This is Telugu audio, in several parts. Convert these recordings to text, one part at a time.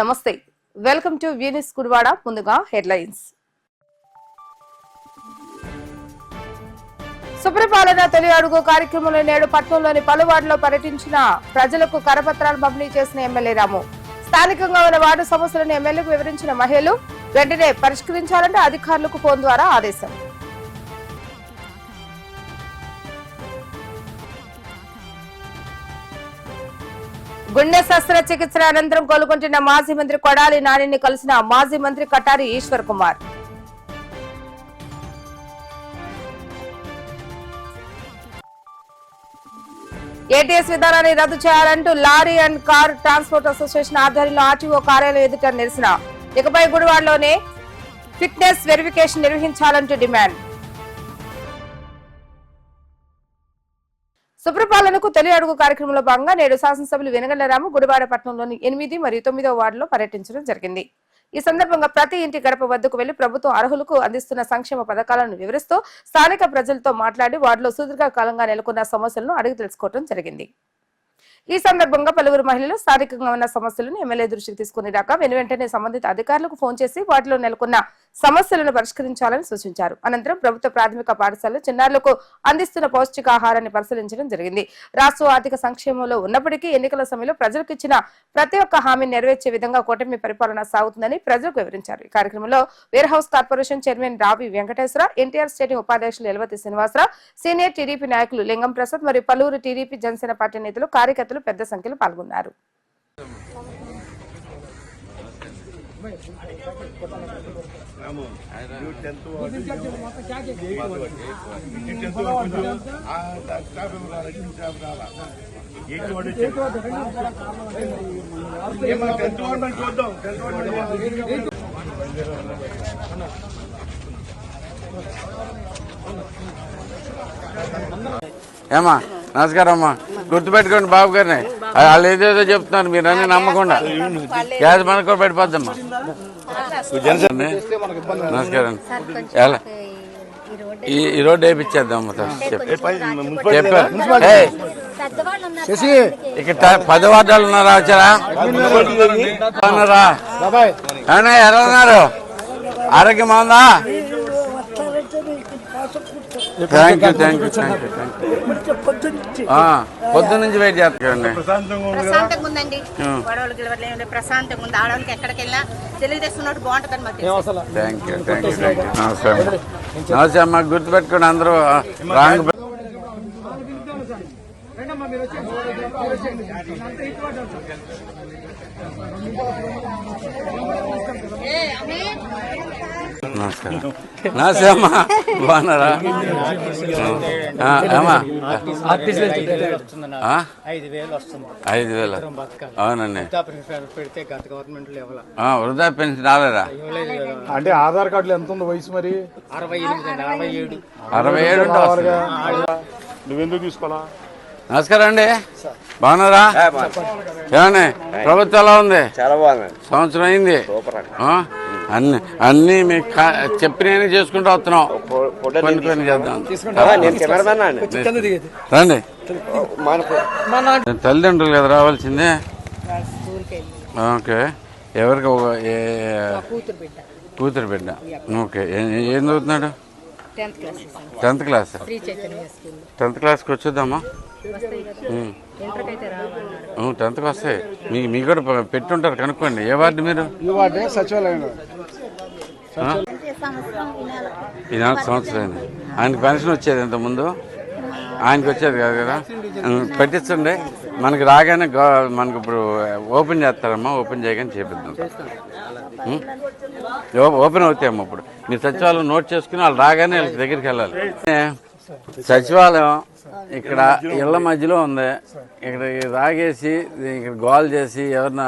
నమస్తే. వెల్కమ్ టు వ్యూనిస్ కుడివాడ ముందుగా హెడ్లైన్స్ సుప్రపాలన తొలి అడుగు కార్యక్రమంలో నేడు పట్నంలోని పలు వార్డులో పర్యటించిన ప్రజలకు కరపత్రాలు పంపిణీ చేసిన ఎమ్మెల్యే రాము. స్థానికంగా ఉన్న వార్డు సమస్యలను ఎమ్మెల్యేకు వివరించిన మహిళలు వెంటనే పరిష్కరించాలంటే అధికారులకు ఫోన్ ద్వారా ఆదేశం. గుండె శస్త్రచికిత్స అనంతరం కోలుకుంటున్న మాజీ మంత్రి కొడాలి నానిని కలిసిన మాజీ మంత్రి కటారి ఈశ్వర్ కుమార్. ఏటీఎస్ విధానాన్ని రద్దు చేయాలంటూ lorry and car transport association ఆధ్వర్యంలో ఆర్టీఓ కార్యాలయం ఎదుట నిరసన. ఇకపై గుడివాడలోనే ఫిట్నెస్ వెరిఫికేషన్ నిర్వహించాలంటూ డిమాండ్. సుప్రపాలనకు తొలి అడుగు కార్యక్రమంలో భాగంగా నేడు శాసనసభ్యులు వెనగళ్ళ రాము గుడివాడ పట్టణంలోని ఎనిమిది మరియు తొమ్మిదవ వార్డులో పర్యటించడం జరిగింది. ఈ సందర్భంగా ప్రతి ఇంటి గడప వద్దకు వెళ్ళి ప్రభుత్వం అర్హులకు అందిస్తున్న సంక్షేమ పథకాలను వివరిస్తూ స్థానిక ప్రజలతో మాట్లాడి వార్డులో సుదీర్ఘకాలంగా నెలకొన్న సమస్యలను అడిగి తెలుసుకోవడం జరిగింది. ఈ సందర్భంగా పలువురు మహిళలు స్థానికంగా ఉన్న సమస్యలను ఎమ్మెల్యే దృష్టికి తీసుకుని రాక వెను వెంటనే సంబంధిత అధికారులకు ఫోన్ చేసి వాటిలో నెలకొన్న సమస్యలను పరిష్కరించాలని సూచించారు. అనంతరం ప్రభుత్వ ప్రాథమిక పాఠశాలలో చిన్నారులకు అందిస్తున్న పౌష్టికాహారాన్ని పరిశీలించడం జరిగింది. రాష్ట్ర ఆర్థిక సంక్షేమంలో ఉన్నప్పటికీ ఎన్నికల సమయంలో ప్రజలకు ఇచ్చిన ప్రతి ఒక్క హామీని నెరవేర్చే విధంగా కూటమి పరిపాలన సాగుతుందని ప్రజలకు వివరించారు. ఈ కార్యక్రమంలో వేర్ హౌస్ కార్పొరేషన్ చైర్మన్ రావి వెంకటేశ్వర ఎన్టీఆర్ స్టేటింగ్ ఉపాధ్యక్షులు ఎలవతి శ్రీనివాసరావు సీనియర్ టీడీపీ నాయకులు లింగం ప్రసాద్ మరియు పలువురు టీడీపీ జనసేన పార్టీ నేతలు కార్యకర్తలు పెద్ద సంఖ్యలో పాల్గొన్నారు. ఏమా? నమస్కారం అమ్మా. గుర్తుపెట్టుకోండి బాబు గారిని. వాళ్ళు ఏదేదో చెప్తున్నారు మీరు అన్ని నమ్మకుండా. గ్యాస్ మనకు కూడా నమస్కారం. ఎలా? ఈ ఈ రోడ్డు వేయించేద్దాం ఇక్కడ పది వార్డాలు ఉన్నారా వచ్చారా? ఉన్నారా? ఎలా ఉన్నారు? ఆరోగ్యం బాగుందా? Thank you thank you thank you thank you పొద్దు నుంచి వెయిట్ చేస్తానండి ప్రశాంతంగా ఉందండి. గొడవలు గిలవలు ఏమి లేవు. ప్రశాంతంగా ఉంది. ఆడవాళ్ళకి ఎక్కడికి వెళ్ళినా తెలుగుదేశం ఉన్నట్టు బాగుంటుందని మాకు తెలుసు. Thank you thank you thank you నమస్కారం నమస్తే అమ్మా. గుర్తుపెట్టుకోండి అందరూ రాంగ్ నమస్కారం. నమస్తే అమ్మా బాగున్నారా అమ్మా? ఐదు వేలు అవునండి. వృద్ధాప్య పెడితే గత గవర్నమెంట్ లెవెల్ ఆ, వృద్ధా పెన్షన్ రాలేదా? అంటే ఆధార్ కార్డులో ఎంత ఉంది వయసు మరి? అరవై ఏడు అరవై. నువ్వెందుకు తీసుకోవాలా? నమస్కారం అండి. బాగున్నారా? ఏమండి ప్రభుత్వం ఎలా ఉంది? చాలా బాగుంది. సంవత్సరం అయింది. సూపర్ అండి. ఆ? అన్ని అన్ని మీకు చెప్పినవి చేసుకుంటూ వస్తున్నాం. కొన్ని కొన్ని చేద్దాం. రండి. తల్లిదండ్రులు కదా రావాల్సిందే? ఓకే. ఎవరికి ఒక కూతురు బిడ్డ. ఓకే. ఏ- ఏం చదువుతున్నాడు? Tenth class. టెన్త్ క్లాస్కి వచ్చేద్దామా? టెన్త్కి వస్తాయి. మీ మీకు కూడా పె- పెట్టుంటారు కనుక్కోండి. ఏ వార్డు మీరు? సచివాలయం ఈ నాలుగు ఆయనకి పెన్షన్ వచ్చేది ఇంత ముందు ఆయనకి వచ్చేది కాదు కదా? పెట్టించండి మనకి రాగానే మనకి ఇప్పుడు ఓపెన్ చేస్తారమ్మా ఓపెన్ చేయగానే చేపిద్దాం. ఓపెన్ అవుతాయమ్మా ఇప్పుడు. మీరు సచివాలయం నోట్ చేసుకుని వాళ్ళు రాగానే వాళ్ళకి దగ్గరికి వెళ్ళాలి. సచివాలయం ఇక్కడ ఇళ్ళ మధ్యలో ఉంది. ఇక్కడ రాగేసి ఇక్కడ గోల్ చేసి ఎవరిన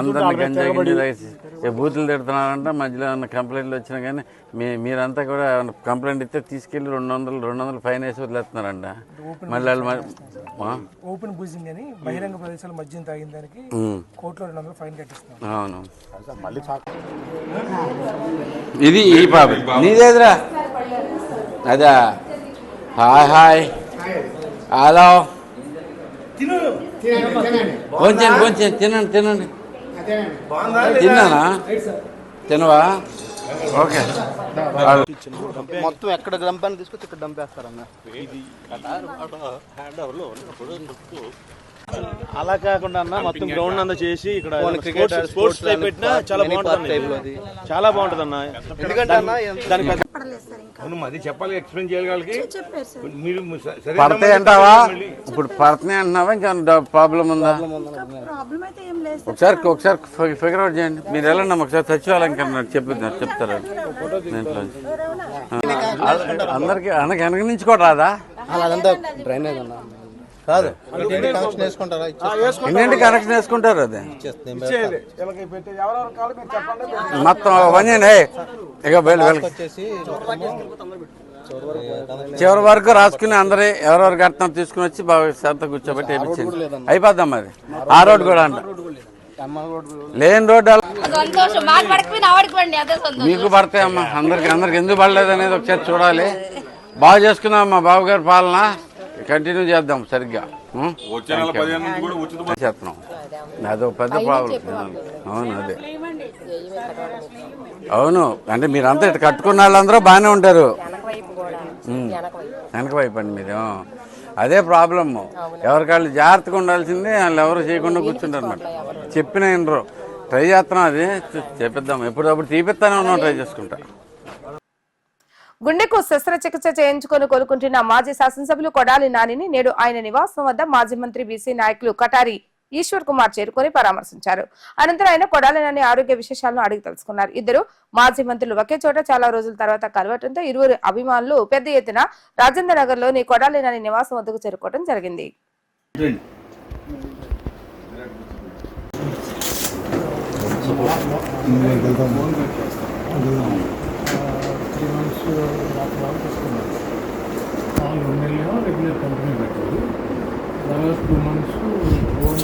అందరిని గంజాయి తాగేసి ఏ బూతులు తిడుతున్నారంట మధ్యలో ఏమన్నా కంప్లైంట్లు వచ్చినా కానీ మీ మీరంతా కూడా కంప్లైంట్ ఇస్తే తీసుకెళ్ళి రెండు వందలు రెండు వందలు ఫైన్ వేసి వదిలేస్తున్నారంట. మళ్ళీ? ఓపెన్ బూజింగ్ అని బహిరంగ ప్రదేశాల మద్యం తాగిన దానికి. కోర్టులో రెండు వందలు ఫైన్ కట్టిస్తున్నాం అవును. ఇది ఈ పాప. నీదేదిరా అదా. Hi hi. హలో. కొంచెం కొంచెం తినండి తినండి. తిన్నానా? తినవా? ఓకే. మొత్తం ఎక్కడ డంపాన్ని తీసుకొచ్చి ఇక్కడ డంపేస్తారన్న? అలా కాకుండా అన్న మొత్తం గ్రౌండ్ అంతా చేసి ఇక్కడ క్రికెట్ స్పోర్ట్స్ టైప్ పెట్టినా చాలా బాగుంటుంది అది. చాలా బాగుంటుంది అన్న ఎందుకంటే అన్న దానికి అవును అది చెప్పాలి ఎక్స్ప్లెయిన్ చేయాలి వాళ్ళకి. మీరు సరే పడతాయి అంటావా? ఇప్పుడు పడుతున్నాయి అంటున్నావా? ఇంకా ప్రాబ్లం ఉందా? ప్రాబ్లం అయితే ఏం లేదు ఒకసారి ఒకసారి ఫిగర్ అవుట్ చేయండి. మీరు వెళ్ళండి ఒకసారి సచివాలయం కన్నా చెప్తున్నారు చెప్తారు. దీంట్లో అందరికి వెనక వెనక నుంచి కూడా రాదా? అదంతా డ్రైనేజ్ అన్న. కాదు. కనెక్షన్ వేసుకుంటారా? ఎన్నింటి కనెక్షన్ వేసుకుంటారు అది? మీరు మొత్తం ఇక వచ్చేసి చివరి వరకు రాసుకుని అందరి ఎవరెవరు కట్నం తీసుకుని వచ్చి బాగా శ్రద్ధ కూర్చోబెట్టి వేయించండి అయిపోద్దాం అది ఆ రోడ్ కూడా అంట. లేని రోడ్డు మాకు పడకపోయినా ఆవిడకి పండి అదే సంతోషం. మీకు పడతాయి అమ్మా అందరికి అందరికి ఎందుకు పడలేదు అనేది ఒకసారి చూడాలి. బాగా చేసుకుందాం అమ్మా బాబు గారి పాలన. కంటిన్యూ చేద్దాం సరిగ్గా? చేస్తున్నాం. అదో పెద్ద ప్రాబ్లం అవును అదే. అవును అంటే మీరంతా ఇటు కట్టుకున్న వాళ్ళందరూ బాగానే ఉంటారు. వెనక వైపు అండి మీరు. అదే ప్రాబ్లమ్ ఎవరికాళ్ళు జాగ్రత్తగా ఉండాల్సింది వాళ్ళు ఎవరు చేయకుండా కూర్చుంటారు అనమాట చెప్పిన ట్రై చేస్తున్నాం అది. చేపిద్దాం ఎప్పుడప్పుడు తీపిస్తానే ఉన్నాం ట్రై చేసుకుంటా. గుండెకు శస్త్రచికిత్స చేయించుకొని కోలుకుంటున్న మాజీ శాసనసభ్యులు కొడాలి నానిని నేడు ఆయన నివాసం వద్ద మాజీ మంత్రి బీసీ నాయకులు కటారి ఈశ్వర్ కుమార్ చేరుకొని పరామర్శించారు. అనంతరం ఆయన కొడాలి నాని ఆరోగ్య విశేషాలను అడిగి తెలుసుకున్నారు. ఇద్దరు మాజీ మంత్రులు ఒకే చోట చాలా రోజుల తర్వాత కలవటంతో ఇరువురు అభిమానులు పెద్ద ఎత్తున రాజేంద్ర నగర్లోని కొడాలి నాని నివాసం వద్దకు చేరుకోవడం జరిగింది. రెండు నెలలు రెగ్యులర్ కంటిన్యూ పెట్టారు. తర్వాత టూ మంత్స్ ఓన్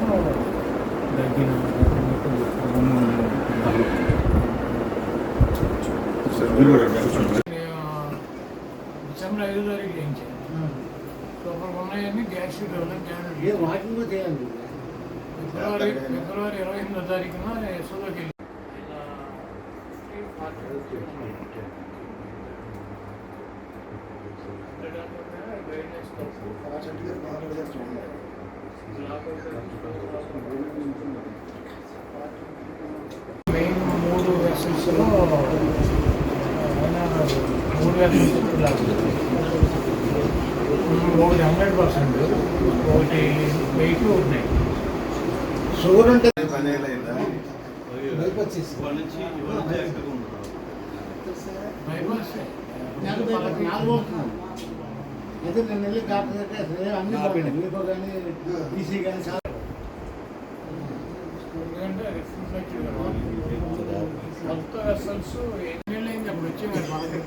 తర్వాత దగ్గర డిసెంబర్ ఐదో తారీఖు చేయించాను సూపర్ ఉన్నాయని గ్యాస్ షీట్ ఫిబ్రవరి ఫిబ్రవరి ఇరవై ఎనిమిదో తారీఖున వెళ్ళి మెయిన్ మూడు వెసల్స్లో మూడు వెసల్స్ ఒకటి హండ్రెడ్ పర్సెంట్ ఒకటి వెయిట్ ఉన్నాయి షుగర్ అయింది అప్పుడు వచ్చి మరి మనకి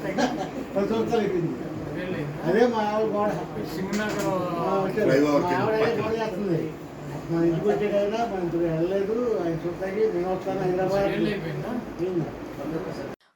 అదే మా ఆవిడ గోడ మా ఆవిడ అదే గోడ చేస్తుంది మా ఇంటికి వచ్చే కదా ఇంటికి వెళ్ళలేదు. ఆయన చూస్తాకి నేను వస్తాను హైదరాబాద్.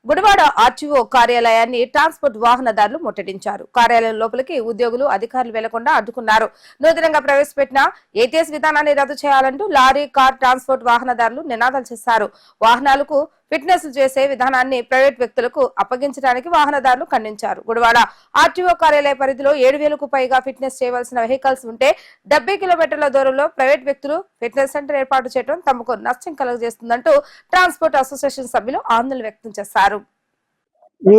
గుడివాడ ఆర్టీఓ కార్యాలయాన్ని ట్రాన్స్పోర్ట్ వాహనదారులు ముట్టడించారు. కార్యాలయం లోపలికి ఉద్యోగులు అధికారులు వెళ్ళకుండా అడ్డుకున్నారు. నూతనంగా ప్రవేశపెట్టిన ఏటీఎస్ విధానాన్ని రద్దు చేయాలంటూ లారీ కార్ ట్రాన్స్పోర్ట్ వాహనదారులు నినాదాలు చేశారు. వాహనాలకు ఫిట్నెస్ చేసే విధానాన్ని ప్రైవేట్ వ్యక్తులకు అప్పగించడానికి వాహనదారులు ఖండించారు. గుడివాడ ఆర్టీఓ కార్యాలయ పరిధిలో ఏడు వేలకు పైగా ఫిట్నెస్ చేయవలసిన వెహికల్స్ ఉంటే డెబ్బై కిలోమీటర్ల దూరంలో ప్రైవేట్ వ్యక్తులు ఫిట్నెస్ సెంటర్ ఏర్పాటు చేయడం తమకు నష్టం కలుగజేస్తుందంటూ ట్రాన్స్పోర్ట్ అసోసియేషన్ సభ్యులు ఆందోళన వ్యక్తం చేశారు.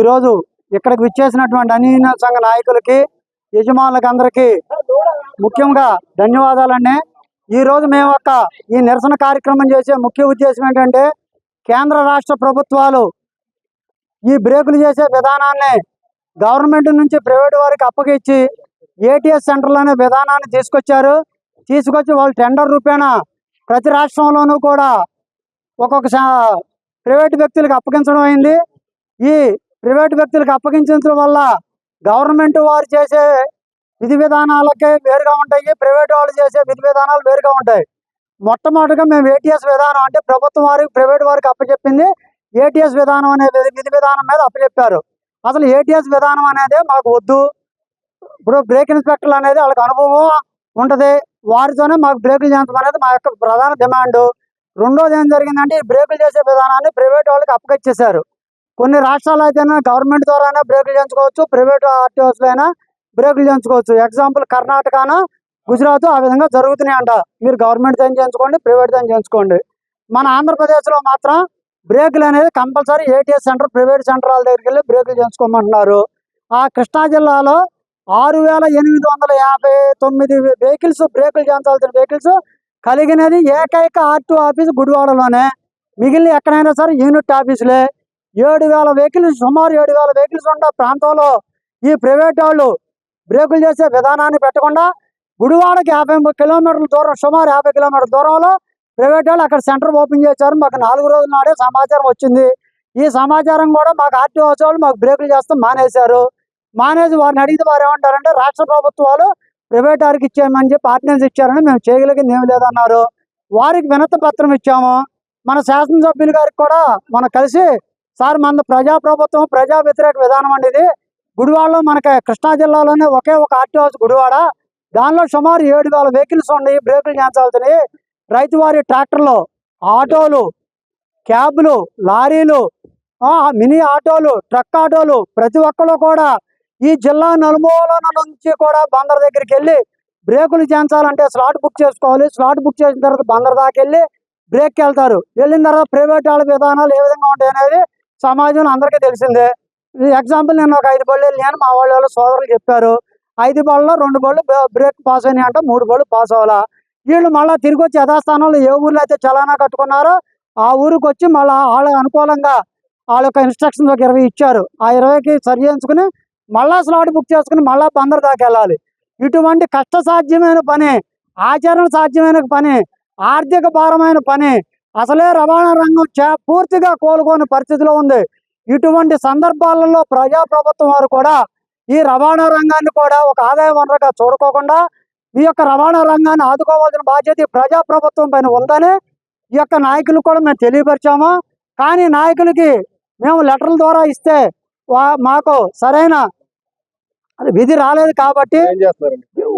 రోజు ఇక్కడికి విచ్చేసినటువంటి అన్ని సంఘ నాయకులకి యజమానులకి అందరికీ ముఖ్యంగా ధన్యవాదాలండి. ఈరోజు మేము ఒక ఈ నిరసన కార్యక్రమం చేసే ముఖ్య ఉద్దేశం ఏంటంటే కేంద్ర రాష్ట్ర ప్రభుత్వాలు ఈ బ్రేకులు చేసే విధానాన్ని గవర్నమెంట్ నుంచి ప్రైవేట్ వారికి అప్పగించి ఏటీఎస్ సెంటర్లు అనే విధానాన్ని తీసుకొచ్చారు. తీసుకొచ్చి వాళ్ళు టెండర్ రూపేణా ప్రతి రాష్ట్రంలోనూ కూడా ఒక్కొక్క ప్రైవేట్ వ్యక్తులకు అప్పగించడం అయింది. ఈ ప్రైవేట్ వ్యక్తులకు అప్పగించడం వల్ల గవర్నమెంట్ వారు చేసే విధి విధానాలకే వేరుగా ఉంటాయి. ప్రైవేట్ వాళ్ళు చేసే విధి విధానాలు వేరుగా ఉంటాయి. మొట్టమొదటిగా మేము ఏటీఎస్ విధానం అంటే ప్రభుత్వం వారికి ప్రైవేట్ వారికి అప్పచెప్పింది. ఏటీఎస్ విధానం అనే విధి విధానం మీద అప్పచెప్పారు. అసలు ఏటీఎస్ విధానం అనేది మాకు వద్దు. ఇప్పుడు బ్రేక్ ఇన్స్పెక్టర్లు అనేది వాళ్ళకి అనుభవం ఉంటుంది. వారితోనే మాకు బ్రేకులు చేయించడం అనేది మా యొక్క ప్రధాన డిమాండ్. రెండోది ఏం జరిగిందంటే ఈ బ్రేకులు చేసే విధానాన్ని ప్రైవేట్ వాళ్ళకి అప్పగిచ్చేశారు. కొన్ని రాష్ట్రాలు అయితేనే గవర్నమెంట్ ద్వారానే బ్రేకులు చేయించుకోవచ్చు ప్రైవేట్ ఆర్టీఓస్లో అయినా బ్రేకులు చేయించుకోవచ్చు. ఎగ్జాంపుల్ కర్ణాటకను? గుజరాత్ ఆ విధంగా జరుగుతున్నాయి అంట మీరు గవర్నమెంట్ దాన్ని చేయించుకోండి ప్రైవేట్ దాన్ని చేయించుకోండి. మన ఆంధ్రప్రదేశ్లో మాత్రం బ్రేకులు అనేది compulsory ATS centre private centre వాళ్ళ దగ్గరికి వెళ్ళి బ్రేకులు చేయించుకోమంటున్నారు. ఆ కృష్ణా జిల్లాలో ఆరు వేల ఎనిమిది వందల యాభై తొమ్మిది వెహికల్స్ బ్రేకులు చేయించాల్సిన వెహికల్స్ కలిగినది ఏకైక ఆర్టీఓ ఆఫీస్ గుడివాడలోనే. మిగిలిన ఎక్కడైనా సరే యూనిట్ ఆఫీసులే. ఏడు వేల వెహికల్స్ సుమారు ఏడు వేల వెహికల్స్ ఉన్న ప్రాంతంలో ఈ ప్రైవేట్ వాళ్ళు బ్రేకులు చేసే విధానాన్ని పెట్టకుండా గుడివాడకి యాభై కిలోమీటర్ల దూరం సుమారు యాభై కిలోమీటర్ల దూరంలో ప్రైవేట్ వాళ్ళు అక్కడ సెంటర్ ఓపెన్ చేశారు. మాకు నాలుగు రోజుల నాడే సమాచారం వచ్చింది. ఈ సమాచారం కూడా మాకు ఆర్టీఓ వాళ్ళు మాకు బ్రేకులు చేస్తాం మానేశారు. మానేసి వారిని అడిగితే వారు ఏమంటారంటే రాష్ట్ర ప్రభుత్వాలు ప్రైవేట్ వారికి ఇచ్చామని చెప్పి ఆర్డినెన్స్ ఇచ్చారని మేము చేయగలిగింది ఏమి లేదన్నారు. వారికి వినతి పత్రం ఇచ్చాము. మన శాసనసభ్యులు గారికి కూడా మనం కలిసి సార్ మన ప్రజా ప్రభుత్వం ప్రజా వ్యతిరేక విధానం అనేది గుడివాడలో మనకి కృష్ణా జిల్లాలోనే ఒకే ఒక ఆర్టీఓ గుడివాడ. దానిలో సుమారు ఏడు వేల వెహికల్స్ ఉన్నాయి బ్రేకులు చేయించాల్సినవి. రైతు వారి ట్రాక్టర్లు ఆటోలు క్యాబ్లు లారీలు ఆ, మినీ ఆటోలు ట్రక్ ఆటోలు ప్రతి ఒక్కరు కూడా ఈ జిల్లా నలుమూలల నుంచి కూడా బందర్ దగ్గరికి వెళ్ళి బ్రేకులు చేయించాలంటే స్లాట్ బుక్ చేసుకోవాలి. స్లాట్ బుక్ చేసిన తర్వాత బందర్ దాకా వెళ్ళి బ్రేక్కి వెళ్తారు. వెళ్ళిన తర్వాత ప్రైవేట్ వాళ్ళ విధానాలు ఏ విధంగా ఉంటాయి అనేది సమాజంలో అందరికీ తెలిసిందే. ఎగ్జాంపుల్ నేను ఒక ఐదు బళ్ళు వెళ్ళాను మా వాళ్ళ సోదరులు చెప్పారు. ఐదు బాల్లో రెండు బాళ్ళు బ్రేక్ పాస్ అయినాయి అంటే మూడు బాళ్ళు పాస్ అవ్వాలా? వీళ్ళు మళ్ళీ తిరిగి వచ్చి యథాస్థానంలో ఏ ఊర్లో అయితే చలానా కట్టుకున్నారో ఆ ఊరికి వచ్చి మళ్ళీ వాళ్ళ అనుకూలంగా వాళ్ళ యొక్క ఇన్స్ట్రక్షన్స్ ఒక ఇరవై ఇచ్చారు. ఆ ఇరవైకి సరి చేయించుకుని మళ్ళా స్లాట్ బుక్ చేసుకుని మళ్ళా బందర్ దాకా వెళ్ళాలి. ఇటువంటి కష్ట సాధ్యమైన పని ఆచరణ సాధ్యమైన పని ఆర్థిక భారమైన పని అసలే రవాణా రంగం పూర్తిగా కోలుకోని పరిస్థితిలో ఉంది. ఇటువంటి సందర్భాలలో ప్రజా ప్రభుత్వం వారు కూడా ఈ రవాణా రంగాన్ని కూడా ఒక ఆదాయ వనరుగా చూడుకోకుండా ఈ యొక్క రవాణా రంగాన్ని ఆదుకోవాల్సిన బాధ్యత ఈ ప్రజా ప్రభుత్వం పైన ఉందని ఈ యొక్క నాయకులు కూడా మేము తెలియపరిచాము. కానీ నాయకులకి మేము లెటర్ల ద్వారా ఇస్తే మాకు సరైన విధి రాలేదు కాబట్టి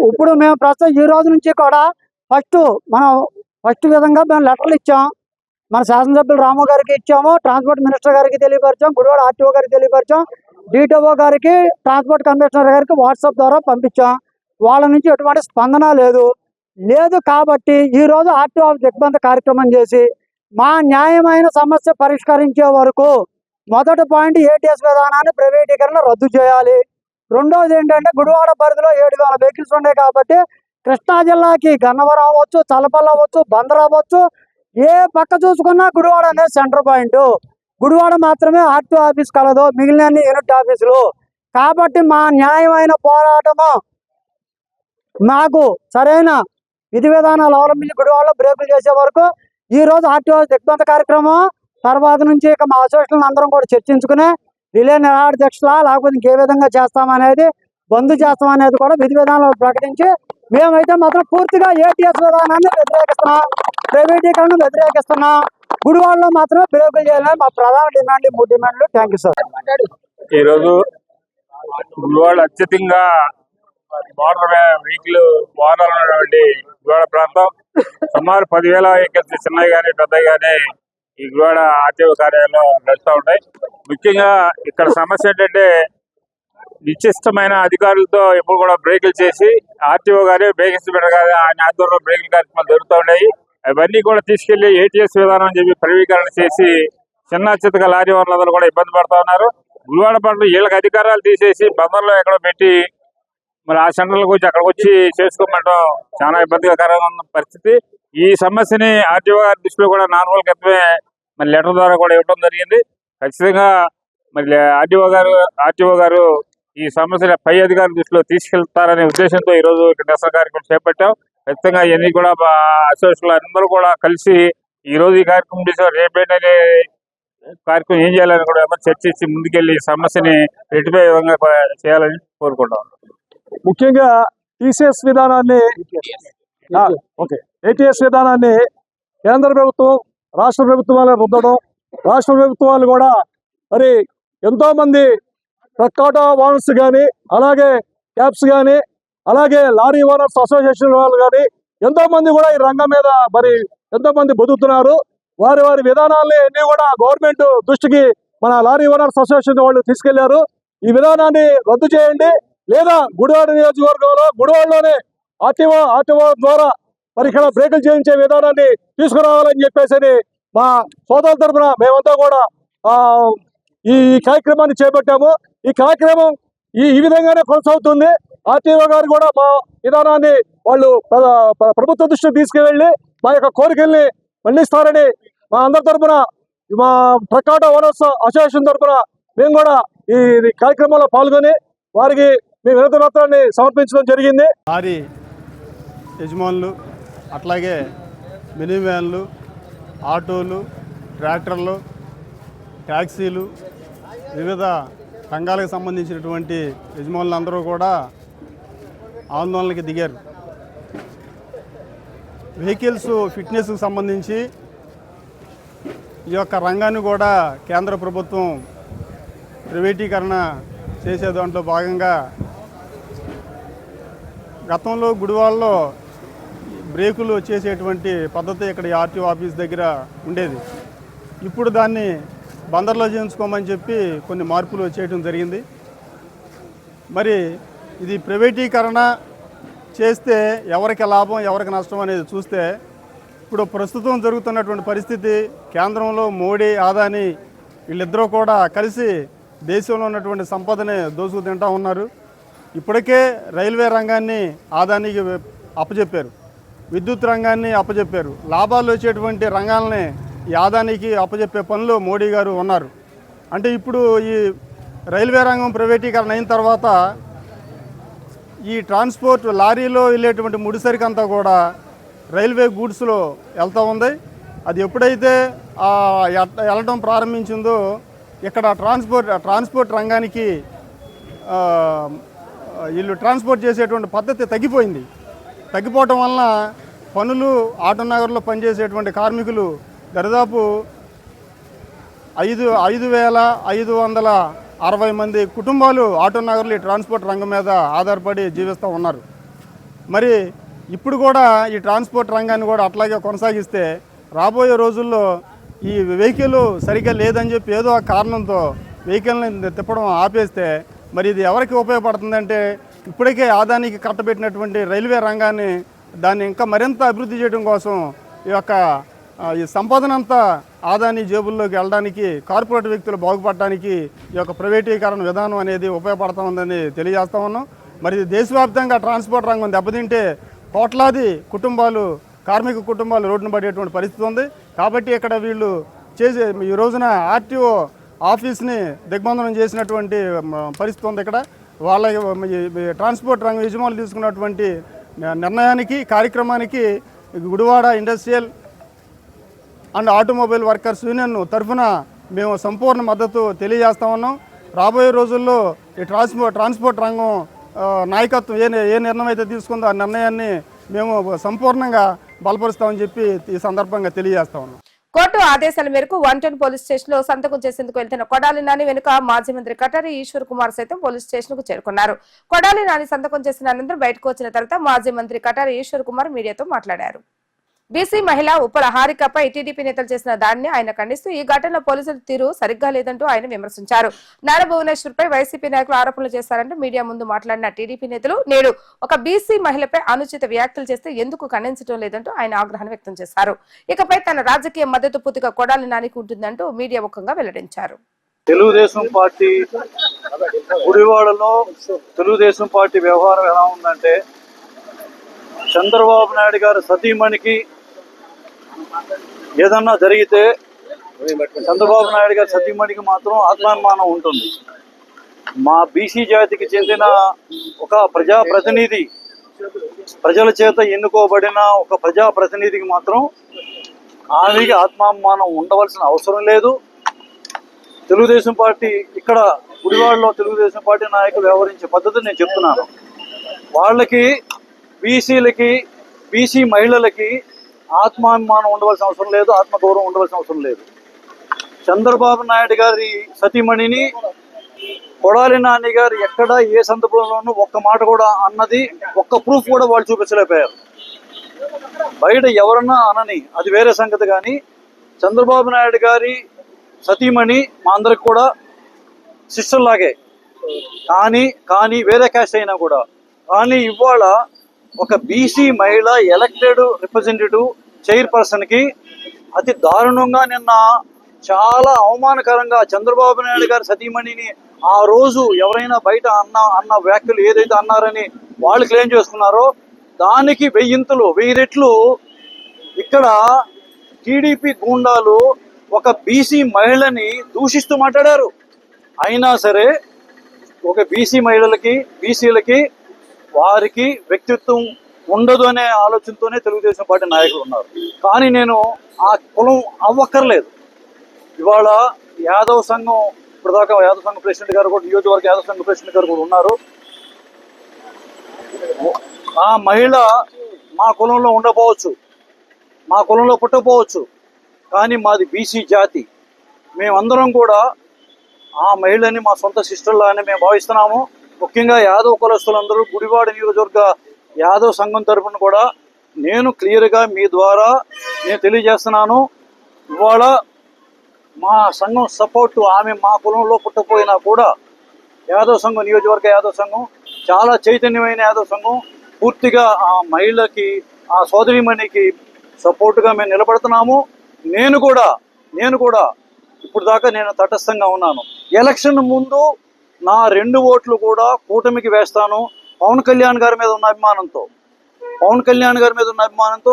ఇప్పుడు మేము ప్రస్తుతం ఈ రోజు నుంచి కూడా ఫస్ట్ మనం ఫస్ట్ విధంగా మేము లెటర్లు ఇచ్చాం. మన శాసనసభ్యులు రాము గారికి ఇచ్చాము ట్రాన్స్పోర్ట్ మినిస్టర్ గారికి తెలియపరిచాం గుడివాడ ఆర్టీఓ గారికి తెలియపరిచాం. డిటిఓ గారికి ట్రాన్స్పోర్ట్ కమిషనర్ గారికి వాట్సాప్ ద్వారా పంపించాం. వాళ్ళ నుంచి ఎటువంటి స్పందన లేదు. లేదు కాబట్టి ఈ రోజు ఆర్టీఓ దిగ్బంధ కార్యక్రమం చేసి మా న్యాయమైన సమస్య పరిష్కరించే వరకు మొదటి పాయింట్ ఏటీఎస్ విధానాన్ని ప్రైవేటీకరణ రద్దు చేయాలి. రెండోది ఏంటంటే గుడివాడ పరిధిలో ఏడు వేల వెహికల్స్ ఉన్నాయి కాబట్టి కృష్ణా జిల్లాకి గన్నవరం అవ్వచ్చు చలపల్లి అవ్వచ్చు బందర్ అవ్వచ్చు ఏ పక్క చూసుకున్నా గుడివాడ అనేది సెంటర్ పాయింట్. గుడివాడ మాత్రమే ఆర్టీఓ ఆఫీస్ కలదు మిగిలిన యూనిట్ ఆఫీసులు. కాబట్టి మా న్యాయమైన పోరాటము మాకు సరైన విధి విధానాలు అవలంబించి గుడివాడలో బ్రేకులు చేసే వరకు ఈ రోజు ఆర్టీఓ దిగ్బంధ కార్యక్రమం తర్వాత నుంచి ఇక మా అసోసియేషన్ అందరం కూడా చర్చించుకుని రిలే నిరాధ్యక్షులా లేకపోతే ఇంకే విధంగా చేస్తామనేది బంద్ చేస్తామనేది కూడా విధి విధానాలు ప్రకటించి మేమైతే మాత్రం పూర్తిగా ఏటీఎస్ విధానాన్ని వ్యతిరేకిస్తున్నాం. ప్రైవేటీకరణ వ్యతిరేకిస్తున్నాం. గుడివాడలో మాత్రమే బ్రేకులు చేయాలని మా ప్రధాన డిమాండ్ మూడు డిమాండ్లు. థ్యాంక్ యూ సార్ ఈరోజు గుడివాడ అత్యధికంగా మోటార్ వెహికల్ వాహనాలు ఉన్నటువంటి గుడివాడ ప్రాంతం. సుమారు పదివేల వెహికల్స్ చిన్నవి కానీ పెద్దవి కానీ ఈ గుడివాడ ఆర్టీఓ కార్యాలయంలో నడుస్తూ ఉంటాయి. ముఖ్యంగా ఇక్కడ సమస్య ఏంటంటే నిశ్చిష్టమైన అధికారులతో ఎప్పుడు కూడా బ్రేకులు చేసి ఆర్టీఓ గారు బ్రేకింగ్ గారు ఆయన ఆధ్వర్యంలో బ్రేకింగ్ కార్యక్రమాలు జరుగుతూ ఉన్నాయి. అవన్నీ కూడా తీసుకెళ్ళి ఏటీఎస్ విధానం అని చెప్పి ప్రైవీకరణ చేసి చిన్న చితక లారీ వాళ్ళందరూ కూడా ఇబ్బంది పడుతూ ఉన్నారు. గుడివాడ పనులు వీళ్ళకి అధికారాలు తీసేసి బందర్లో ఎక్కడో పెట్టి మరి ఆ సెంటర్లకు వచ్చి అక్కడికి వచ్చి చేసుకోమంటాం. చాలా ఇబ్బందికరంగా ఉన్న పరిస్థితి. ఈ సమస్యని ఆర్టీఓ గారి దృష్టిలో కూడా నాలుగు రోజుల క్రితమే మరి లెటర్ ద్వారా కూడా ఇవ్వడం జరిగింది. ఖచ్చితంగా మరి ఆర్టీఓ గారు ఆర్టీఓ గారు ఈ సమస్యని పై అధికారుల దృష్టిలో తీసుకెళ్తారనే ఉద్దేశంతో ఈ రోజు ఇక్కడ నిరసన కార్యక్రమం చేపట్టాం. ఖచ్చితంగా ఇవన్నీ కూడా మా అసోసియేషన్ అందరూ కూడా కలిసి ఈ రోజు ఈ కార్యక్రమం చేసాం రేపేంటనే కార్యక్రమం ఏం చేయాలని కూడా చర్చించి ముందుకెళ్ళి సమస్యని రెట్టిపోయే విధంగా చేయాలని కోరుకుంటాం. ముఖ్యంగా టీసీఎస్ విధానాన్ని ఓకే. ఏటీఎస్ విధానాన్ని కేంద్ర ప్రభుత్వం రాష్ట్ర ప్రభుత్వాలు రుద్దడం రాష్ట్ర ప్రభుత్వాలు కూడా మరి ఎంతో మంది ట్రక్ ఆటో కానీ అలాగే క్యాబ్స్ కానీ అలాగే లారీ ఓనర్స్ అసోసియేషన్ వాళ్ళు కానీ ఎంతో మంది కూడా ఈ రంగం మీద మరి ఎంతో మంది బతుకుతున్నారు. వారి వారి విధానాల్ని అన్ని కూడా గవర్నమెంట్ దృష్టికి మన లారీ ఓనర్స్ అసోసియేషన్ వాళ్ళు తీసుకెళ్ళారు. ఈ విధానాన్ని రద్దు చేయండి. లేదా గుడివాడ నియోజకవర్గంలో గుడివాడలోనే ఆర్టీఓ ఆర్టీఓ ద్వారా మరి ఇక్కడ బ్రేకులు చేయించే విధానాన్ని తీసుకురావాలని చెప్పేసి మా సోదరుల తరఫున మేమంతా కూడా ఈ కార్యక్రమాన్ని చేపట్టాము. ఈ కార్యక్రమం ఈ ఈ విధంగానే కొనసాగుతుంది. ఆర్టీఓ గారు కూడా మా విధానాన్ని వాళ్ళు ప్రభుత్వ దృష్టికి తీసుకువెళ్ళి మా యొక్క కోరికల్ని మన్నిస్తారని మా అందరి తరఫున మా ప్రకాట ఓనర్స్ అసోసియేషన్ తరఫున మేము కూడా ఈ ఈ కార్యక్రమంలో పాల్గొని వారికి మేము వినతి పత్రాన్ని సమర్పించడం జరిగింది. లారీ యజమానులు అట్లాగే మినీ వ్యాన్లు ఆటోలు ట్రాక్టర్లు ట్యాక్సీలు వివిధ రంగాలకు సంబంధించినటువంటి యజమానులందరూ కూడా ఆందోళనకి దిగారు. వెహికల్స్ ఫిట్నెస్కి సంబంధించి ఈ యొక్క రంగాన్ని కూడా కేంద్ర ప్రభుత్వం ప్రైవేటీకరణ చేసే దాంట్లో భాగంగా గతంలో గుడివాళ్ళలో బ్రేకులు చేసేటువంటి పద్ధతి ఇక్కడ ఆర్టీఓ ఆఫీస్ దగ్గర ఉండేది. ఇప్పుడు దాన్ని బందర్లో చేయించుకోమని చెప్పి కొన్ని మార్పులు చేయడం జరిగింది. మరి ఇది ప్రైవేటీకరణ చేస్తే ఎవరికి లాభం ఎవరికి నష్టం అనేది చూస్తే ఇప్పుడు ప్రస్తుతం జరుగుతున్నటువంటి పరిస్థితి కేంద్రంలో మోడీ ఆదాని వీళ్ళిద్దరూ కూడా కలిసి దేశంలో ఉన్నటువంటి సంపదని దోసుకు తింటా ఉన్నారు. ఇప్పటికే రైల్వే రంగాన్ని ఆదానికి అప్పచెప్పారు విద్యుత్ రంగాన్ని అప్పచెప్పారు లాభాలు వచ్చేటువంటి రంగాలని ఈ ఆదానికి అప్పచెప్పే పనిలో మోడీ గారు ఉన్నారు. అంటే ఇప్పుడు ఈ రైల్వే రంగం ప్రైవేటీకరణ అయిన తర్వాత ఈ ట్రాన్స్పోర్ట్ లారీలో వెళ్ళేటువంటి ముడిసరికంతా కూడా రైల్వే గూడ్స్లో వెళ్తూ ఉంది. అది ఎప్పుడైతే వెళ్ళడం ప్రారంభించిందో ఇక్కడ ట్రాన్స్పోర్ట్ ట్రాన్స్పోర్ట్ రంగానికి వీళ్ళు ట్రాన్స్పోర్ట్ చేసేటువంటి పద్ధతి తగ్గిపోయింది. తగ్గిపోవటం వలన పనులు ఆటో నగర్లో పనిచేసేటువంటి కార్మికులు దరిదాపు ఐదు ఐదు వేల ఐదు వందల అరవై మంది కుటుంబాలు ఆటో నగర్లు ఈ ట్రాన్స్పోర్ట్ రంగం మీద ఆధారపడి జీవిస్తూ ఉన్నారు. మరి ఇప్పుడు కూడా ఈ ట్రాన్స్పోర్ట్ రంగాన్ని కూడా అట్లాగే కొనసాగిస్తే రాబోయే రోజుల్లో ఈ వెహికల్ సరిగ్గా లేదని చెప్పి ఏదో ఒక కారణంతో వెహికల్ని తిప్పడం ఆపేస్తే మరి ఇది ఎవరికి ఉపయోగపడుతుందంటే ఇప్పటికే ఆదానికి కట్టబెట్టినటువంటి రైల్వే రంగాన్ని దాన్ని ఇంకా మరింత అభివృద్ధి చేయడం కోసం ఈ యొక్క ఈ సంపాదన అంతా ఆదాని జేబుల్లోకి వెళ్ళడానికి కార్పొరేట్ వ్యక్తులు బాగుపడడానికి ఈ యొక్క ప్రైవేటీకరణ విధానం అనేది ఉపయోగపడతా ఉందని తెలియజేస్తా ఉన్నాం. మరి దేశవ్యాప్తంగా ట్రాన్స్పోర్ట్ రంగం దెబ్బతింటే కోట్లాది కుటుంబాలు కార్మిక కుటుంబాలు రోడ్డున పడేటువంటి పరిస్థితి ఉంది. కాబట్టి ఇక్కడ వీళ్ళు చేసే ఈ రోజున ఆర్టీఓ ఆఫీస్ని దిగ్బంధనం చేసినటువంటి పరిస్థితి ఉంది ఇక్కడ. వాళ్ళ ట్రాన్స్పోర్ట్ రంగం యజమానులు తీసుకున్నటువంటి నిర్ణయానికి కార్యక్రమానికి Gudivada industrial and automobile workers union తరఫున మేము సంపూర్ణ మద్దతు తెలియజేస్తా ఉన్నాం. రాబోయే రోజుల్లో ఈ ట్రాన్స్పోర్ట్ ట్రాన్స్పోర్ట్ రంగం నాయకత్వం ఏ ఏ నిర్ణయం అయితే తీసుకుందో ఆ నిర్ణయాన్ని మేము సంపూర్ణంగా బలపరుస్తామని చెప్పి ఈ సందర్భంగా తెలియజేస్తా ఉన్నాం. కోర్టు ఆదేశాల మేరకు వన్ టెన్ పోలీస్ స్టేషన్లో సంతకం చేసేందుకు వెళ్తున్న కొడాలి నాని వెనుక మాజీ మంత్రి కటారి ఈశ్వర్ కుమార్ సైతం పోలీస్ స్టేషన్కు చేరుకున్నారు. కొడాలి నాని సంతకం చేసిన అనంతరం బయటకు వచ్చిన తర్వాత మాజీ మంత్రి కటారి ఈశ్వర్ కుమార్ మీడియాతో మాట్లాడారు. బీసీ మహిళ ఉప్పల హారికపై టీడీపీ నేతలు చేసిన దాడిని ఆయన ఖండిస్తూ ఈ ఘటనలో పోలీసుల తీరు సరిగ్గా లేదంటూ ఆయన విమర్శించారు. నారా భువనేశ్వర్ పై వైసీపీ నాయకులు ఆరోపణలు చేశారంటూ మీడియా ముందు మాట్లాడిన టీడీపీ నేతలు నేడు ఒక బీసీ మహిళపై అనుచిత వ్యాఖ్యలు చేస్తే ఎందుకు ఖండించడం లేదంటూ ఆయన ఆగ్రహం వ్యక్తం చేశారు. ఇకపై తన రాజకీయ మద్దతు పూర్తిగా కొడాలి నానికి ఉంటుందంటూ మీడియా ముఖంగా వెల్లడించారు. తెలుగుదేశం పార్టీ గుడివాడలో తెలుగుదేశం పార్టీ వ్యవహారం ఎలా ఉందంటే చంద్రబాబు నాయుడు గారు సతీమణికి ఏదన్నా జరిగితే చంద్రబాబు నాయుడు గారి సతీమణికి మాత్రం ఆత్మాభిమానం ఉంటుంది. మా బీసీ జాతికి చెందిన ఒక ప్రజాప్రతినిధి ప్రజల చేత ఎన్నుకోబడిన ఒక ప్రజాప్రతినిధికి మాత్రం ఆమెకి ఆత్మాభిమానం ఉండవలసిన అవసరం లేదు. తెలుగుదేశం పార్టీ ఇక్కడ గుడివాడలో తెలుగుదేశం పార్టీ నాయకులు వ్యవహరించే పద్ధతి నేను చెప్తున్నాను. వాళ్ళకి బీసీలకి బీసీ మహిళలకి ఆత్మాభిమానం ఉండవలసిన అవసరం లేదు ఆత్మగౌరవం ఉండవలసిన అవసరం లేదు. చంద్రబాబు నాయుడు గారి సతీమణిని కొడాలి నాని గారు ఎక్కడ ఏ సందర్భంలోనూ ఒక్క మాట కూడా అన్నది ఒక్క ప్రూఫ్ కూడా వాళ్ళు చూపించలేకపోయారు. బయట ఎవరన్నా అనని అది వేరే సంగతి కానీ చంద్రబాబు నాయుడు గారి సతీమణి మా అందరికి కూడా సిస్టర్ లాగే. కానీ కానీ వేరే క్యాస్ట్ అయినా కూడా. కానీ ఇవాళ ఒక బీసీ మహిళ ఎలక్టెడ్ రిప్రజెంటేటివ్ చైర్పర్సన్కి అతి దారుణంగా నిన్న చాలా అవమానకరంగా చంద్రబాబు నాయుడు గారి సతీమణిని ఆ రోజు ఎవరైనా బయట అన్న అన్న వ్యాఖ్యలు ఏదైతే అన్నారని వాళ్ళు క్లెయిమ్ చేసుకున్నారో దానికి వెయ్యింతలు వెయ్యి రెట్లు ఇక్కడ టీడీపీ గూండాలు ఒక బీసీ మహిళని దూషిస్తూ మాట్లాడారు. అయినా సరే ఒక బీసీ మహిళలకి బీసీలకి వారికి వ్యక్తిత్వం ఉండదు అనే ఆలోచనతోనే తెలుగుదేశం పార్టీ నాయకులు ఉన్నారు. కానీ నేను ఆ కులం అవ్వక్కర్లేదు. ఇవాళ యాదవ్ సంఘం ఇప్పటిదాకా యాదవ సంఘం ప్రెసిడెంట్ గారు కూడా నియోజకవర్గ యాదవ సంఘం ప్రెసిడెంట్ గారు కూడా ఉన్నారు. ఆ మహిళ మా కులంలో ఉండకపోవచ్చు. మా కులంలో పుట్టకపోవచ్చు. కానీ మాది బీసీ జాతి. మేమందరం కూడా ఆ మహిళని మా సొంత సిస్టర్లానే మేము భావిస్తున్నాము. ముఖ్యంగా యాదవ్ కులస్తులందరూ గుడివాడ నియోజకవర్గ యాదవ్ సంఘం తరఫున కూడా నేను క్లియర్గా మీ ద్వారా నేను తెలియజేస్తున్నాను. ఇవాళ మా సంఘం సపోర్టు ఆమె మా కులంలో పుట్టపోయినా కూడా యాదవ్ సంఘం నియోజకవర్గ యాదవ్ సంఘం చాలా చైతన్యమైన యాదవ్ సంఘం. పూర్తిగా ఆ మహిళకి ఆ సోదరిమణికి సపోర్టుగా మేము నిలబడుతున్నాము. నేను కూడా నేను కూడా ఇప్పుడు దాకా నేను తటస్థంగా ఉన్నాను. ఎలక్షన్ ముందు నా రెండు ఓట్లు కూడా కూటమికి వేస్తాను. పవన్ కళ్యాణ్ గారి మీద ఉన్న అభిమానంతో. పవన్ కళ్యాణ్ గారి మీద ఉన్న అభిమానంతో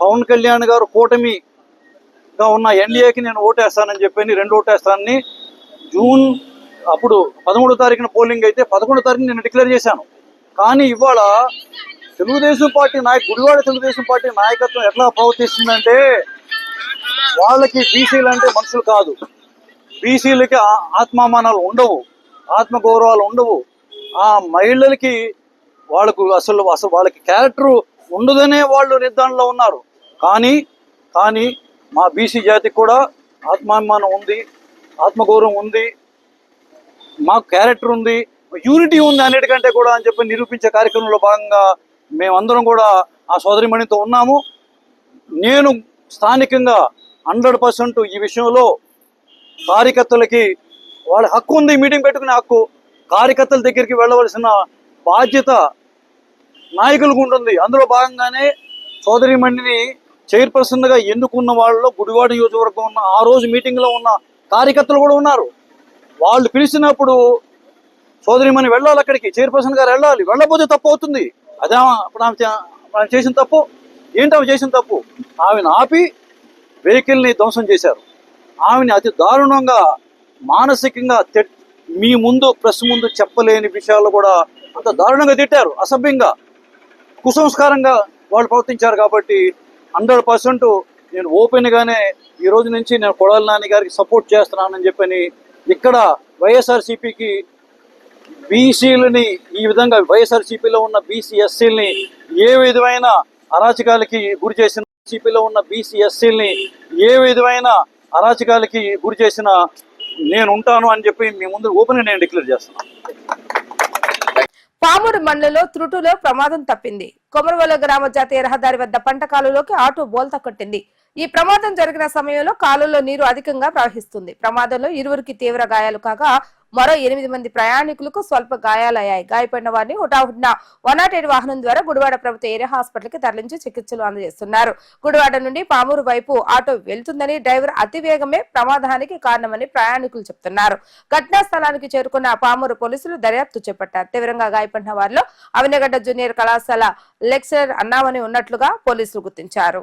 పవన్ కళ్యాణ్ గారు కూటమిగా ఉన్న ఎన్డీఏకి నేను ఓటేస్తానని చెప్పి రెండు ఓటేస్తానని జూన్ అప్పుడు పదమూడో తారీఖున పోలింగ్ అయితే పదకొండో తారీఖున నేను డిక్లేర్ చేశాను. కానీ ఇవాళ తెలుగుదేశం పార్టీ నాయకు గుడివాడ తెలుగుదేశం పార్టీ నాయకత్వం ఎట్లా ప్రవర్తిస్తుందంటే వాళ్ళకి బీసీలు అంటే మనుషులు కాదు. బీసీలకి ఆత్మామానాలు ఉండవు. ఆత్మగౌరవాలు ఉండవు. ఆ మహిళలకి వాళ్ళకు అసలు అసలు వాళ్ళకి క్యారెక్టర్ ఉండదనే వాళ్ళు నిర్ధారణలో ఉన్నారు. కానీ కానీ మా బీసీ జాతికి కూడా ఆత్మాభిమానం ఉంది ఆత్మగౌరవం ఉంది మాకు క్యారెక్టర్ ఉంది యూనిటీ ఉంది అన్నిటికంటే కూడా అని చెప్పి నిరూపించే కార్యక్రమంలో భాగంగా మేమందరం కూడా ఆ సోదరిమణితో ఉన్నాము. నేను స్థానికంగా హండ్రెడ్ పర్సెంట్ ఈ విషయంలో కార్యకర్తలకి వాళ్ళ హక్కు ఉంది మీటింగ్ పెట్టుకునే హక్కు. కార్యకర్తల దగ్గరికి వెళ్ళవలసిన బాధ్యత నాయకులకు ఉంటుంది. అందులో భాగంగానే సోదరిమణిని చైర్పర్సన్గా ఎన్నుకున్న వాళ్ళలో గుడివాడ నియోజకవర్గం ఉన్న ఆ రోజు మీటింగ్లో ఉన్న కార్యకర్తలు కూడా ఉన్నారు. వాళ్ళు పిలిచినప్పుడు సోదరిమణి వెళ్ళాలి అక్కడికి చైర్పర్సన్ గారు వెళ్ళాలి. వెళ్ళకపోతే తప్పు అవుతుంది. అదే అప్పుడు ఆమె ఆమె చేసిన తప్పు. ఏంటి ఆమె చేసిన తప్పు? ఆమెను ఆపి వెహికల్ని ధ్వంసం చేశారు. ఆమెని అతి దారుణంగా మానసికంగా మీ ముందు ప్రెస్ ముందు చెప్పలేని విషయాలు కూడా అంత దారుణంగా తిట్టారు. అసభ్యంగా కుసంస్కారంగా వాళ్ళు ప్రవర్తించారు కాబట్టి హండ్రెడ్ పర్సెంట్ నేను ఓపెన్గానే ఈ రోజు నుంచి నేను కొడాలి నాని గారికి సపోర్ట్ చేస్తున్నానని చెప్పని ఇక్కడ వైఎస్ఆర్సీపీకి బీసీలని ఈ విధంగా వైఎస్ఆర్సీపీలో ఉన్న బీసీ ఎస్సీలని ఏ విధమైన అరాచకాలకి గురి చేసిన సిపిలో ఉన్న బీసీ ఎస్సీలని ఏ విధమైన అరాచకాలకి గురి చేసిన నేను ఉంటాను అని చెప్పి మీ ముందు ఓపెన్గా నేను డిక్లేర్ చేస్తున్నాను పామూరు మండలంలో త్రుటులో ప్రమాదం తప్పింది. కొమరవెల్ల గ్రామ జాతీయ రహదారి వద్ద పంట కాలువలోకి ఆటో బోల్తా కొట్టింది. ఈ ప్రమాదం జరిగిన సమయంలో కాలువలో నీరు అధికంగా ప్రవహిస్తుంది. ప్రమాదంలో ఇరువురికి తీవ్ర గాయాలు కాగా మరో ఎనిమిది మంది ప్రయాణికులకు స్వల్ప గాయాలయ్యాయి గాయపడిన వారిని హుటాహుటిన వన్ నాట్ ఎయిట్ వాహనం ద్వారా గుడివాడ ప్రభుత్వ ఏరియా హాస్పిటల్కి తరలించి చికిత్సలు అందజేస్తున్నారు గుడివాడ నుండి పామూరు వైపు ఆటో వెళ్తుందని డ్రైవర్ అతి వేగమే ప్రమాదానికి కారణమని ప్రయాణికులు చెప్తున్నారు ఘటనా స్థలానికి చేరుకున్న పామూరు పోలీసులు దర్యాప్తు చేపట్టారు తీవ్రంగా గాయపడిన వారిలో అవినగడ్డ జూనియర్ కళాశాల లెక్చరర్ అన్నామని ఉన్నట్లుగా పోలీసులు గుర్తించారు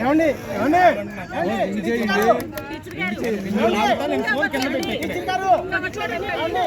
ఏమండి ఏమండి చేయండి చేయండి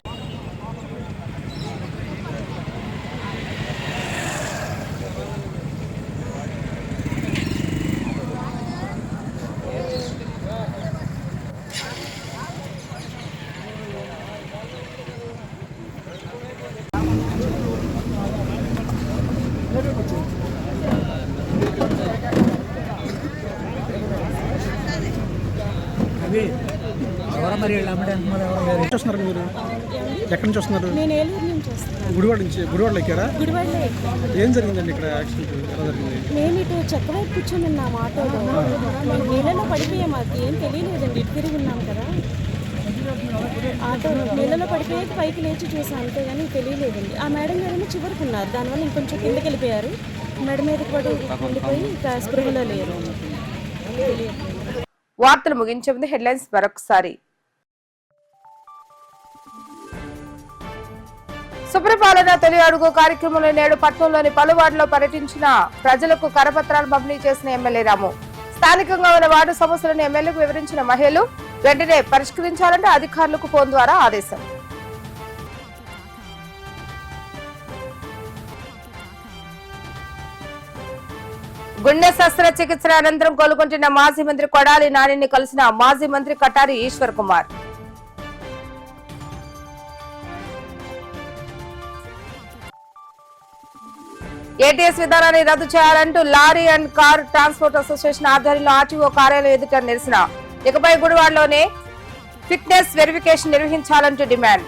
పెట్టండి చూస్తున్నారు మీరు ఎక్కడి నుంచి వస్తున్నారు నేను ఏలూరు నుంచి వస్తున్నాను. గుడివాడ నుంచి. గుడివాడలో ఎక్కారా? ఏం జరిగిందండి ఇక్కడ యాక్సిడెంట్? ఎలా జరిగింది? మేము ఇటు చెక్క వైపు కూర్చొని ఉన్నాం ఆటోలో. మేము నీళ్ళలో పడిపోయాం మాకు. ఏం తెలియలేదండి. ఇటు తిరిగి ఉన్నాం కదా. ఆటో నీళ్ళలో పడిపోయాక పైకి లేచి చూసాం. అంతేగాని తెలియలేదండి. ఆ మేడం గారేమో చివరికి ఉన్నారు. దానివల్ల ఇంకొంచెం కిందకి వెళ్ళిపోయారు. మేడం మీదకి పడి ఉండిపోయి ఇంకా స్పృహలో లేరు. తెలియదు వార్తలు ముగించే ముందు హెడ్లైన్స్ మరొకసారి. శుభ్రపాలన తొలి అడుగు కార్యక్రమంలో నేడు పట్నంలోని పలు వార్డులో పర్యటించిన ప్రజలకు కరపత్రాలు పంపిణీ చేసిన ఎమ్మెల్యే రాము. స్థానికంగా ఉన్న వార్డు సమస్యలను ఎమ్మెల్యేకు వివరించిన మహిళలు వెంటనే పరిష్కరించాలంటే అధికారులకు ఫోన్ ద్వారా ఆదేశం. గుండె శస్త్రచికిత్స అనంతరం కోలుకుంటున్న మాజీ మంత్రి కొడాలి నానిని కలిసిన మాజీ మంత్రి కటారి ఈశ్వర్ కుమార్. ఏటీఎస్ విధానాన్ని రద్దు చేయాలంటూ lorry and car transport association ఆధ్వర్యంలో ఆర్టీఓ కార్యాలయం ఎదుట నిరసన. ఇకపై గుడివాడలోనే ఫిట్నెస్ వెరిఫికేషన్ నిర్వహించాలంటూ డిమాండ్.